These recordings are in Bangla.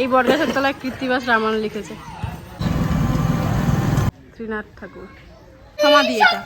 এই বটগাছের তলায় কৃত্তিবাস রামায়ণ লিখেছে। শ্রীনাথ ঠাকুর। সমাধি এটা।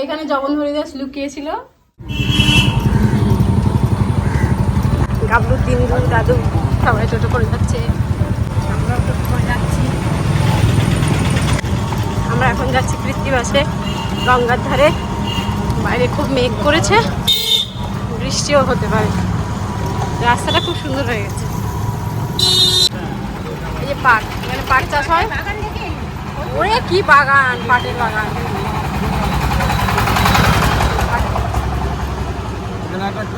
এইখানে জগন হরিদাস লুকিয়েছিল। গাবলু তিন গুণ দাদু সবাই টোটো করে যাচ্ছে। আমরাও টোটো করে যাচ্ছি। আমরা এখন যাচ্ছি কৃত্তিবাসে। গঙ্গার ধারে। বাইরে খুব মেঘ করেছে। বৃষ্টিও হতে পারে। রাস্তাটা খুব সুন্দর হয়ে গেছে। এই যে পাট এখানে পাট চাষ হয়। ওরে কি বাগান পাটের বাগান।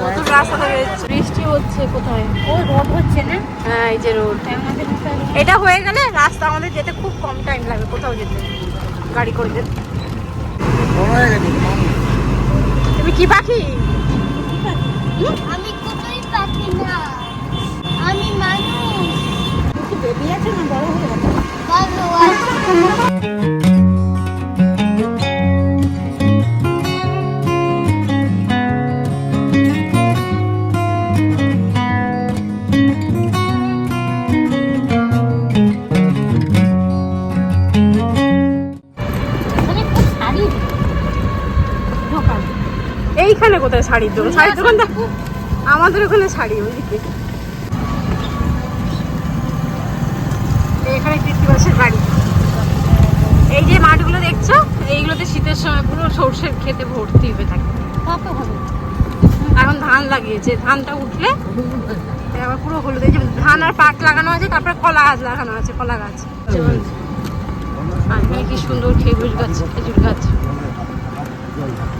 নতুন রাস্তা বৃষ্টি হচ্ছে কোথায়? ও রোদ হচ্ছে না? হ্যাঁ এই যে রোড? এটা হয়ে গেলে রাস্তা আমাদের যেতে খুব কম টাইম লাগবে কোথাও যেতে। গাড়ি করে যেতে। তুমি কি পাখি? আমি কোথায় শাড়ির দোকান? শাড়ির দোকানটা আমাদের ওখানে শাড়ি ওইদিকে এখানে কৃত্তিবাসের বাড়ি। এই যে মাঠগুলো দেখছ এইগুলোতে শীতের সময় পুরো সর্ষের খেতে ভর্তি হয়ে থাকে। এখন ধান লাগিয়েছে। ধানটা উঠলে আবার পুরো হলুদ এই যে ধান আর পাট লাগানো আছে তারপরে কলা গাছ লাগানো আছে কলা গাছ। আর কি সুন্দর খেজুর গাছ খেজুর গাছ।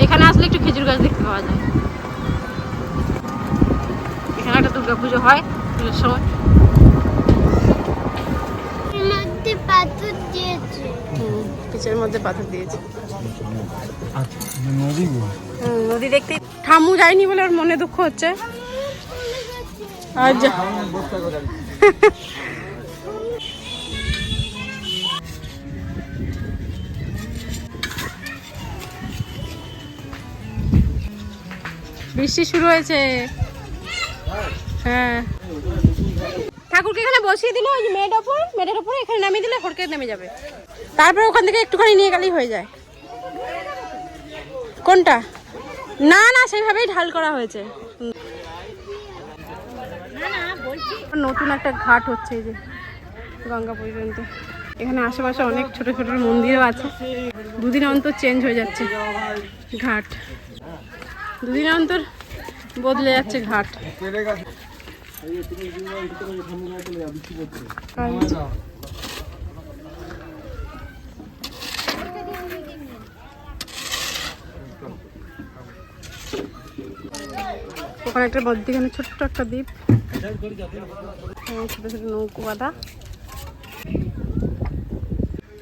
এখানে আসলে একটু খেজুর গাছ দেখতে পাওয়া যায়। এখানে একটা দুর্গা পুজো হয় পুজোর সময়। পিচের মধ্যে পাথর দিয়েছে। নদী হুম, নদী দেখতে ঠাম্মু যায়নি বলে ওর মনে দুঃখ হচ্ছে। আর বৃষ্টি শুরু হয়েছে। হ্যাঁ। ঠাকুরকে এখানে বসিয়ে দিলে ওই যে মেয়ের ওপর মেয়ের ওপর এখানে নামিয়ে দিলে হড়কে নেমে যাবে। তারপরে ওখান থেকে একটুখানি নিয়ে গেলেই হয়ে যায়। কোনটা? না না সেইভাবেই ঢাল করা হয়েছে। নতুন একটা ঘাট হচ্ছে এই যে গঙ্গা পর্যন্ত। এখানে আশেপাশে অনেক ছোট ছোট মন্দিরও আছে। দুদিন অন্তর চেঞ্জ হয়ে যাচ্ছে ঘাট। দুদিন অন্তর বদলে যাচ্ছে ঘাট। ওখানে একটা মধ্যখানে ছোট্ট একটা দ্বীপ। ছোট ছোট নৌকো বাঁধা।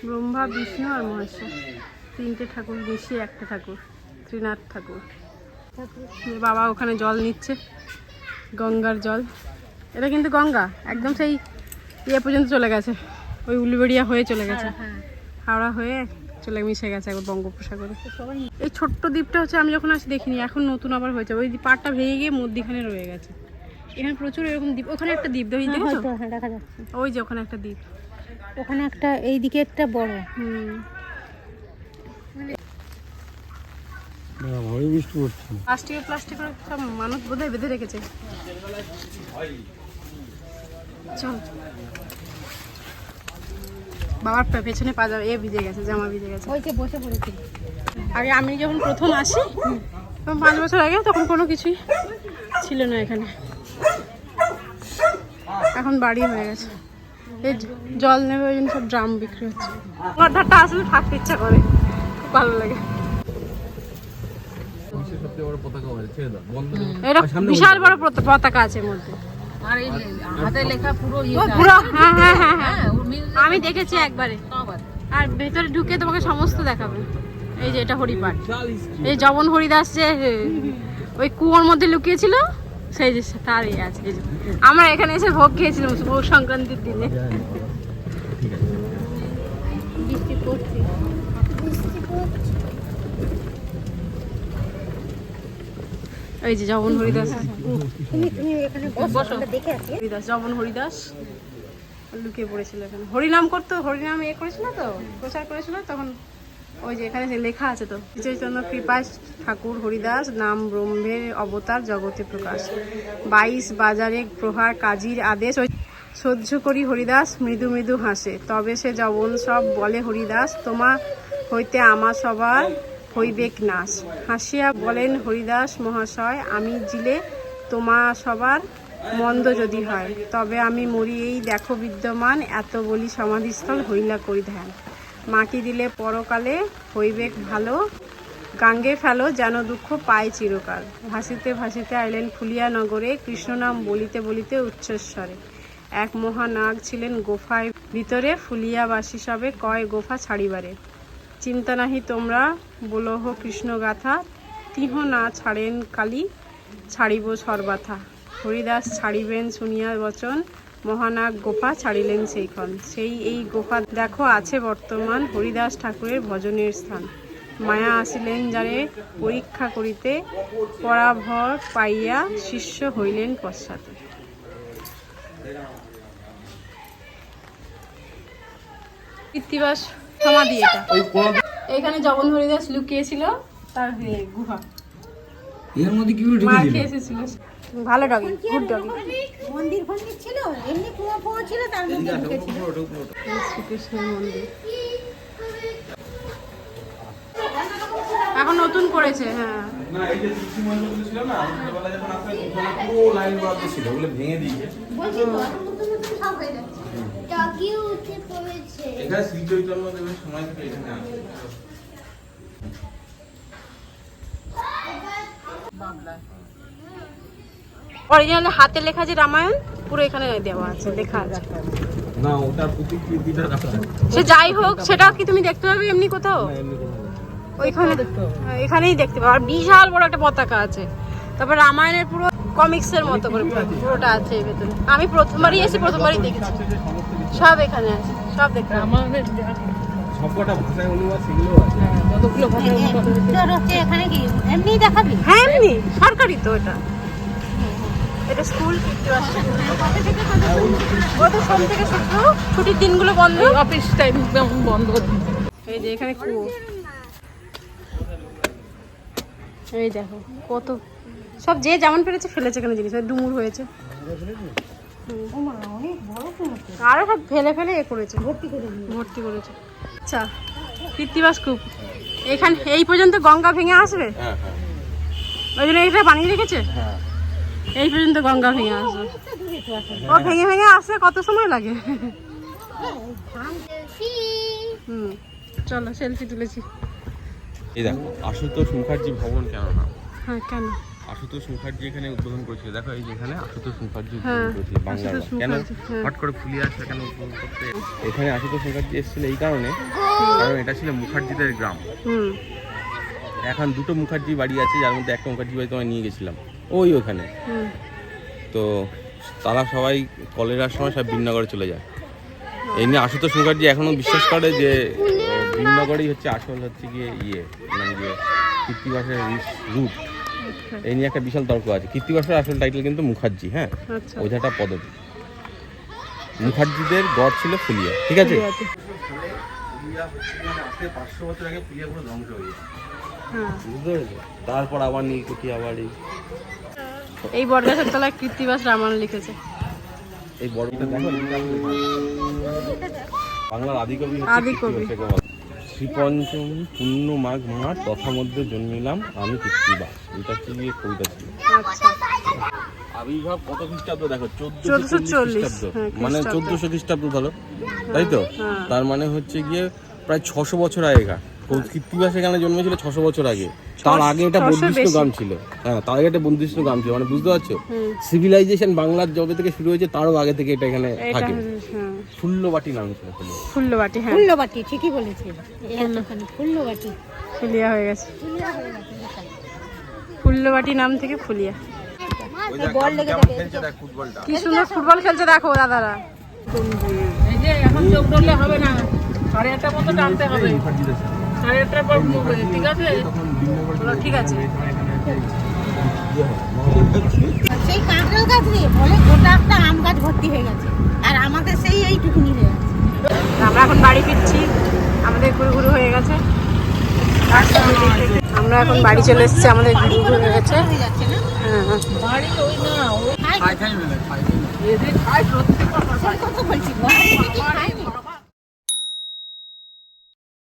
ব্রহ্মা, বিষ্ণু আর মহেশ্বর। তিনটে ঠাকুর বেশি একটা ঠাকুর, ত্রিনাথ ঠাকুর। বাবা ওখানে জল নিচ্ছে গঙ্গার জল। এটা কিন্তু গঙ্গা একদম সেই ইয়ে পর্যন্ত চলে গেছে। ওই উলুবেড়িয়া হয়ে চলে গেছে। হাওড়া হয়ে চলে মিশে গেছে একবার বঙ্গোপসাগরে। এই ছোট্ট দ্বীপটা হচ্ছে আমি যখন আসি দেখিনি এখন নতুন আবার হয়েছে। ওই পাড়টা ভেঙে গিয়ে মধ্যিখানে রয়ে গেছে। এখানে প্রচুর এরকম দ্বীপ। ওখানে একটা দ্বীপ ওই দেখেছ? হ্যাঁ দেখা যাচ্ছে। ওই যে ওখানে একটা দ্বীপ। ওখানে একটা এই দিকে একটা বড়। হুম। বৃষ্টি পড়ছে। প্লাস্টিকের প্লাস্টিকের সব মানুষ বোধহয় বেঁধে রেখেছে। চল। বাবার পে- পেছনে পাজা এ ভিজে গেছে জামা ভিজে গেছে। ওই যে বসে পড়েছি। আগে আমি যখন প্রথম আসি তখন পাঁচ বছর আগে তখন কোনো কিছুই ছিল না এখানে। এখন বাড়ি হয়ে গেছে। এই জল নেবে ওই জন্য সব ড্রাম বিক্রি হচ্ছে। আমার ধারটা আসলে থাকতে ইচ্ছা করে খুব ভালো লাগে। বড় পতাকা আছে ছেড়ে দাও বন্ধ এটা বিশাল বড় পত- পতাকা আছে মধ্যে। আর এই হাতে লেখা পুরো ও পুরো হ্যাঁ হ্যাঁ হ্যাঁ হ্যাঁ। আমি দেখেছি একবারে। আর ভেতরে ঢুকে তোমাকে সমস্ত দেখাবে। এই যে এটা হরিপাঠ এই জবন হরিদাস যে ওই কুয়োর মধ্যে লুকিয়েছিল সেই যে তারই আছে। আমরা এখানে এসে ভোগ খেয়েছিলাম পৌষ সংক্রান্তির দিনে। এই যে জবন হরিদাস। হরিদাস জবন হরিদাস। লুকিয়ে পড়েছিল এখানে। হরিনাম করতো হরিনাম এ করেছিল তো প্রচার করেছিল তখন ওই যে এখানে লেখা আছে তো চৈতন্য কৃপাস ঠাকুর হরিদাস নাম ব্রহ্মের অবতার জগতে প্রকাশ। বাইশ বাজারে প্রহার কাজীর আদেশ ওই সহ্য করি হরিদাস মৃদু মৃদু হাসে। তবে সে জবন সব বলে হরিদাস তোমা হইতে আমার সবার হইবেক নাশ। হাসিয়া বলেন, হরিদাস মহাশয়, আমি জিলে তোমা সবার মন্দ যদি হয়, তবে আমি মরি এই দেখো বিদ্যমান, এত বলি সমাধিস্থল হইলা করি ধ্যান। মাটি দিলে পরকালে হইবেক ভালো, গাঙ্গে ফেলো যেন দুঃখ পায় চিরকাল। ভাসিতে ভাসিতে আইলেন ফুলিয়া নগরে কৃষ্ণ নাম বলিতে বলিতে উচ্চস্বরে। এক মহানাগ ছিলেন গোফায় ভিতরে, ফুলিয়াবাসী সবে কয় গোফা ছাড়িবারে। চিন্তা নাহি তোমরা বলহ কৃষ্ণ গাথা তিহ না ছাড়েন কালী, ছাড়িব সর্বাথা। হরিদাস ছাড়িবেন শুনিয়া বচন, মহানাগ গোপা ছাড়িলেন সেইক্ষণ সেই এই গোপা, দেখো আছে বর্তমান হরিদাস ঠাকুরের ভজনের স্থান। মায়া আসিলেন যারে পরীক্ষা করিতে, পরাভর পাইয়া শিষ্য হইলেন পশ্চাতে। কৃত্তিবাস সমাধি এটা। এখানে জগন হরিদাস লুকিয়েছিল তার গুহা। এর মধ্যে কি খেয়ে এসেছিল ভালো ডগি গুড ডগি মন্দির ফন্দির ছিল? এমনি কুয়া ফুয়া ছিল তার মধ্যে ঢুকেছিল। শ্রীকৃষ্ণের মন্দির। এখন নতুন করেছে হ্যাঁ। না এই যে তুলসী মণ্ডপগুলো ছিল না আমি ছোটবেলায় যখন আসতাম পুরো লাইন বরাদ্দ ছিল ওগুলো ভেঙে দিয়েছে। বলছি তো এখন নতুন নতুন সব হয়ে যাচ্ছে টাকিও উঠে পড়েছে। এখানে শ্রী চৈতন্য দেবের সময় থেকে এখানে আছে অরিজিনাল হাতে লেখা যে রামায়ণ পুরো এখানে দেওয়া আছে লেখা আছে। না ওটার প্রতিকৃতিটা রাখা সে যাই হোক সেটা কি তুমি দেখতে পাবে এমনি কোথাও। ওইখানে হ্যাঁ, এখানেই দেখতে পাবো। আর বিশাল বড় একটা পতাকা আছে। তারপর রামায়ণের পুরো কমিক্সের মতো করে পুরো- পুরোটা আছে এর ভেতরে। আমি প্রথমবারই এসে প্রথমবারই দেখেছি। সব এখানে আছে সব দেখতে পাবো। সবকটা ভাষায় অনুবাদ সেগুলো আছে। তোর হচ্ছে এখানে কি? এমনি দেখাবি? হ্যাঁ এমনি। সরকারি তো এটা। এটা স্কুল সোম থেকে শুক্র? ছুটির দিনগুলো বন্ধ? অফিস টাইম বন্ধ? এই যে এখানে কুয়ো। এই দেখো কত সব যে যেমন পেরেছে ফেলেছে এখানে জিনিস? ডুমুর হয়েছে। আরও সব ফেলে ফেলে এ করেছে। ভর্তি করেছে। আচ্ছা কৃত্তিবাস কূপ এখানে এই পর্যন্ত গঙ্গা ভেঙে আসবে? হ্যাঁ হ্যাঁ। ওই জন্য এটা বানিয়ে রেখেছে? হ্যাঁ। এই পর্যন্ত গঙ্গা ভেঙে আসবে। ও ভেঙে ভেঙে আসতে কত সময় লাগে? হুম চলো সেলফি তুলেছি। এই দেখো আশুতোষ মুখার্জি ভবন কেন না? হ্যাঁ কেন? আশুতোষ মুখার্জি এখানে উদ্বোধন করেছিল। দেখো এই যেখানে আশুতোষ মুখার্জি হ্যাঁ, উদ্বোধন করেছিল বাংলার কেন? হ্যাঁ। হট করে ফুলিয়ে আসছে কেন উদ্বোধন করতে? এখানে আশুতোষ মুখার্জি এসেছিল এই কারণে কারণ এটা ছিল মুখার্জিদের গ্রাম। এখন দুটো মুখার্জি বাড়ি আছে যার মধ্যে একটা মুখার্জি বাড়ি তোমায় নিয়ে গেছিলাম। ওই ওখানে। তো তারা সবাই কলেরার সময় সব বিনগরে চলে যায়। এই নিয়ে আশুতোষ মুখার্জি এখনও বিশ্বাস করে যে বিনগরই হচ্ছে আসল হচ্ছে গিয়ে ইয়ে মানে গিয়ে কীর্তিবাসের রুট। এই নিয়ে একটা বিশাল তর্ক আছে। কীর্তিবাসের আসল টাইটেল কিন্তু মুখার্জি হ্যাঁ? আচ্ছা। ওঝাটা পদবী। মুখার্জিদের গড় ছিল ফুলিয়া ঠিক আছে? পাঁচশো বছর আগে ফুলিয়া পুরো ধ্বংস হয়ে হ্যাঁ। তারপর আবার নীলকুঠি আবার এই এই বরগাছের তলায় কৃত্তিবাস রামায়ণ লিখেছে। এই বড়টা দেখো বাংলার আদিকবি হচ্ছে আদিকবি। কীর্তিবাসের গল্প। শ্রীপঞ্চম পূর্ণ মাঘ মাস তথা মধ্যে জন্মিলাম আমি কৃত্তিবাস এটা হচ্ছে গিয়ে কবিতা ছিল? আচ্ছা। আবির্ভাব কত খ্রিস্টাব্দ? দেখো চোদ্দশো খ্রিস্টাব্দ। হ্যাঁ, মানে চোদ্দশো খ্রিস্টাব্দ ধরো তাই তো? হ্যাঁ। তার মানে হচ্ছে গিয়ে প্রায় ছশো বছর আগেকার। কৃত্তিবাস এখানে জন্মেছিল ছশো বছর আগে। তার আগে এটা বন্দিষ্ট গ্রাম ছিল। হ্যাঁ তার আগে এটা বন্দিষ্ট গ্রাম ছিল। মানে বুঝতে পারছ? সিভিলাইজেশন বাংলার জবে থেকে শুরু হয়েছে তারও আগে থেকে এটা এখানে থাকে। হ্যাঁ। ফুল্লবাটি নাম ছিল ফুল্লবাটি হ্যাঁ। ফুল্লবাটি ঠিকই বলেছিল ফুল্লবাটি। ফুলিয়া হয়ে গেছে। ফুল্লবাটি নাম থেকে ফুলিয়া। কি সুন্দর ফুটবল খেলছে দেখো দাদারা। এই যে এখন চোখ ধরলে হবে না। সাড়ে আটটা মতো টানতে হবে। সাড়ে আটটার পর ঠিক আছে? ঠিক আছে। সেই কাঁকড়াল গাছ রে বলে গোটা একটা আম গাছ ভর্তি হয়ে গেছে। আর আমাদের সেই এইটুকুনি হয়ে গেছে। আমরা এখন বাড়ি ফিরছি। আমাদের ঘুরু ঘুরু হয়ে গেছে। আমরা এখন বাড়ি চলে এসেছি আমাদের ঘুরু ঘুরু হয়ে গেছে। হয়ে যাচ্ছে না হ্যাঁ